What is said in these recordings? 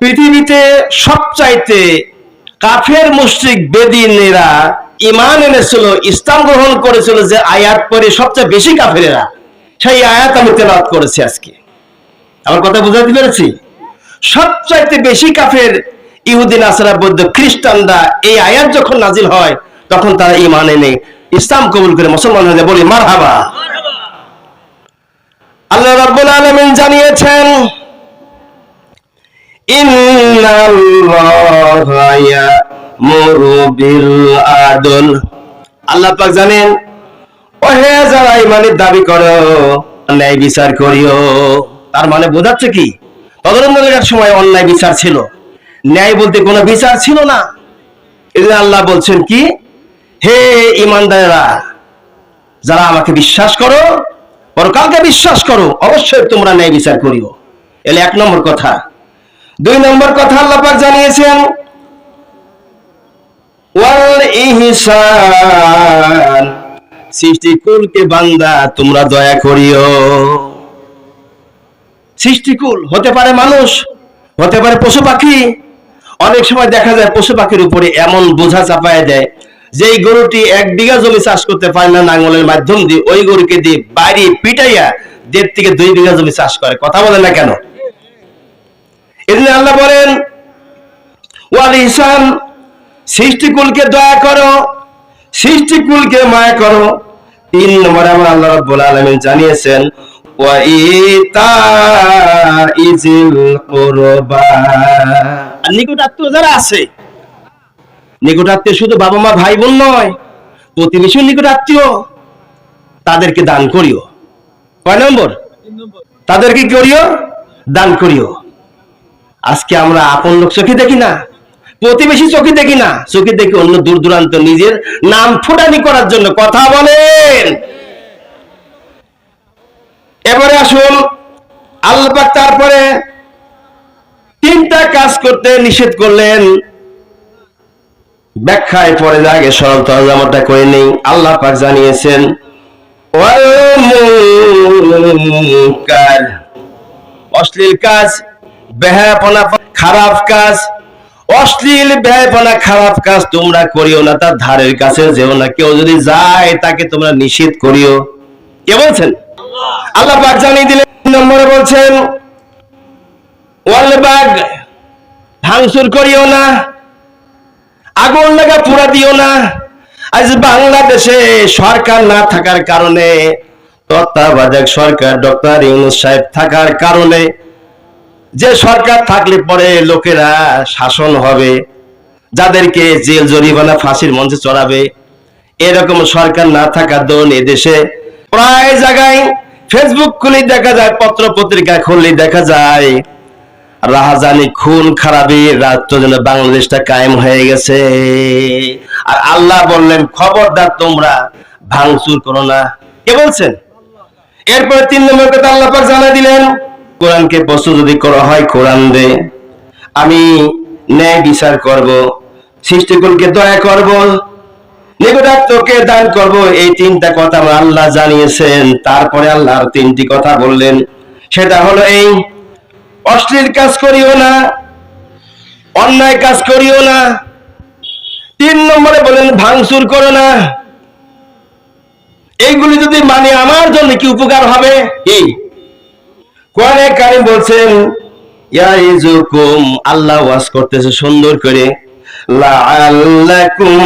পৃথিবীতে সবচাইতে কাফের মুশরিক বেদিনেরা ইমান এনেছিল, ইসলাম গ্রহণ করেছিল যে আয়াত পরে সবচেয়ে বেশি কাফেরেরা, সেই আয়াত আমি তেলাওয়াত করেছি আজকে। আমার কথা বুঝাতে পেরেছি? সবচাইতে বেশি কাফের ইহুদিন আসারা বৌদ্ধ, খ্রিস্টানরা এই আয়াত যখন নাজিল হয়, তখন তারা ইমান এনে ইসলাম কবুল করে মুসলমান হয়ে বলি মার হাবা আল্লাহ রাব্বুল আলামিন জানিয়েছেন আল্লাহ পাক জানেন ও হে যারা ইমানের দাবি করো ন্যায় বিচার করিও। তার মানে বোঝাচ্ছে কি? তদরঙ্গের সময় অন্যায় বিচার ছিল। ন্যায় বলতে কোনো বিচার ছিল না। এই আল্লাহ বলছেন কি? হে ইমানদারেরা যারা আমাকে বিশ্বাস করো, পরকালকে বিশ্বাস করো, অবশ্যই তোমরা ন্যায় বিচার করিও। এলে এক নম্বর কথা দুই নম্বর কথা আল্লাহ পাক জানিয়েছেন, ওয়াল ইহসান বান্দা, তোমরা দয়া করিও। সৃষ্টিকুল হতে পারে মানুষ, হতে পারে পশু পাখি। অনেক সময় দেখা যায় পশু পাখির উপরে এমন বোঝা চাপায় দেয় যে গরুটি এক বিঘা জমি চাষ করতে পারে না নাঙ্গলের মাধ্যম দিয়ে, ওই গরুকে দিয়ে বাড়ি পিটাইয়া দেড় থেকে দুই বিঘা জমি চাষ করে। কথা বলে না কেন? এজন্য আল্লাহ বলেন ওয়াল ইহসান সৃষ্টিকুলকে দয়া করো সৃষ্টিকুলকে মায়া করো। তিন নম্বরে আমার আল্লাহ রাব্বুল আলামিন জানিয়েছেন ওয়া ইতাইজিল কুরবা। আর নিকট আত্মীয় যারা আছে নিকট আত্মীয় শুধু বাবা মা ভাই বোন নয় প্রতিবেশী নিকট আত্মীয় তাদেরকে দান করিও। কয় নম্বর। তাদেরকে করিও দান করিও। আজকে আমরা আপন লোক চোখে দেখি না, প্রতিবেশী চোখে দেখি না, চোখে দেখি অন্য দূর দূরান্ত নিজের নাম ফুটানি করার জন্য কথা বলেন। এবারে আসুন আল্লাহ পাক তারপরে তিনটা কাজ করতে নিষেধ করলেন। ব্যাখ্যায় পরে আগে সরল তরজামাটা করে নেই আল্লাহ পাক জানিয়েছেন অশ্লীল কাজ বেহায়াপনা, খারাপ কাজ, অশ্লীল ব্যয়পনা খারাপ কাজ তোমরা করিও না, তার ধারের কাছে যেও না। কেউ যদি যায়, তাকে তোমরা নিষেধ করিও। কে বলছেন? আল্লাহ পাক জানিয়ে দিলেন নম্বরে বলছেন, ওয়ালবাগ ভাঙচুর করিও না, আগুন লাগা পুরা দিও না। আজ বাংলাদেশে সরকার না থাকার কারণে, তত্ত্বাবধায়ক সরকার ডক্টর ইউনুস সাহেব থাকার কারণে যে সরকার থাকলে পরে লোকেরা শাসন হবে, যাদেরকে জেল জরিমানা ফাঁসির মঞ্চে চড়াবে, এরকম সরকার না থাকার দরুন এদেশে প্রায় জায়গায় ফেসবুক খুলে দেখা যায় পত্র পত্রিকা খুললে দেখা যায়, রাহাজানি খুন খারাপি রাজ্য যেন বাংলাদেশটা কায়েম হয়ে গেছে। আর আল্লাহ বললেন, খবরদার তোমরা ভাঙচুর করো না। কে বলছেন? এরপরে তিন নম্বর কথা আল্লাহ জানা দিলেন কোরআনকে বস্তু যদি করা হয় কোরআন দে। আমি ন্যায় বিচার করব, সৃষ্টিকুলকে দয়া করব, নিকটাত্মকে দান করব। এই তিনটা কথা আমার আল্লাহ জানিয়েছেন। তারপরে আল্লাহ তিনটি কথা বললেন। সেটা হলো এই, অশ্লীল কাজ করিও না, অন্যায় কাজ করিও না, তিন নম্বরে বলেন ভাঙচুর করো না। এইগুলি যদি মানে আমার জন্য কি উপকার হবে? কি কোরআনে কারিম বলছেন ইয়াইজুকুম আল্লাহ ওয়াজ করতেছে সুন্দর করে। লাআল্লাকুম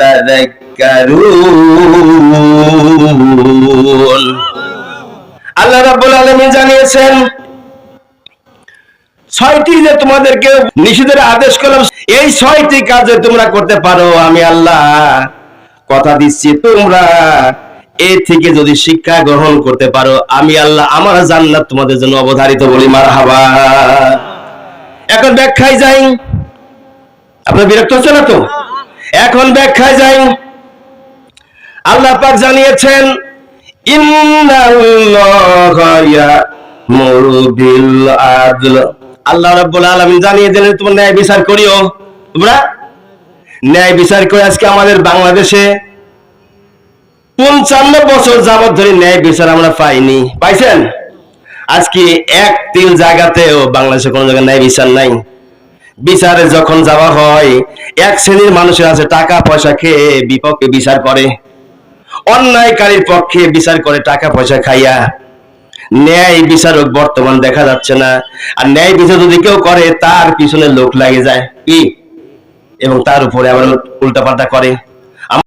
তাযাক্কারুন। আল্লাহ রাব্বুল আলামিন জানিয়েছেন, ছয়টি যে তোমাদেরকে নিষেধের আদেশ করলাম, এই ছয়টি কাজে তোমরা করতে পারো। আমি আল্লাহ কথা দিচ্ছি, তোমরা এ থেকে যদি শিক্ষা গ্রহণ করতে পারো, আমি আল্লাহ আমার জান্নাত তোমাদের জন্য অবধারিত বলি মার হাবা এখন ব্যাখ্যায় যাই। আপনার বিরক্ত হচ্ছে না তো? এখন ব্যাখ্যায় যাই। আল্লাহ পাক জানিয়েছেন আল্লাহ রাব্বুল আলামিন জানিয়ে দিলেন, তোমরা ন্যায় বিচার করিও। তোমরা ন্যায় বিচার করে আজকে আমাদের বাংলাদেশে পঞ্চান্ন বছর যাবত ধরে ন্যায় বিচার আমরা পাইনি। পাইছেন? আজকে এক তিল জায়গাতেও বাংলাদেশে কোনো জায়গায় ন্যায় বিচার নাই। বিচারে যখন যাওয়া হয়, এক শ্রেণির মানুষের আছে, টাকা পয়সা খেয়ে বিপক্ষে বিচার করে। অন্যায়কারীর পক্ষে বিচার করে, টাকা পয়সা খাইয়া। ন্যায় বিচারক বর্তমান দেখা যাচ্ছে না। আর ন্যায় বিচার যদি কেউ করে, তার পিছনে লোক লাগে যায়। কি? এবং তার উপরে আবার উল্টাপাল্টা করে।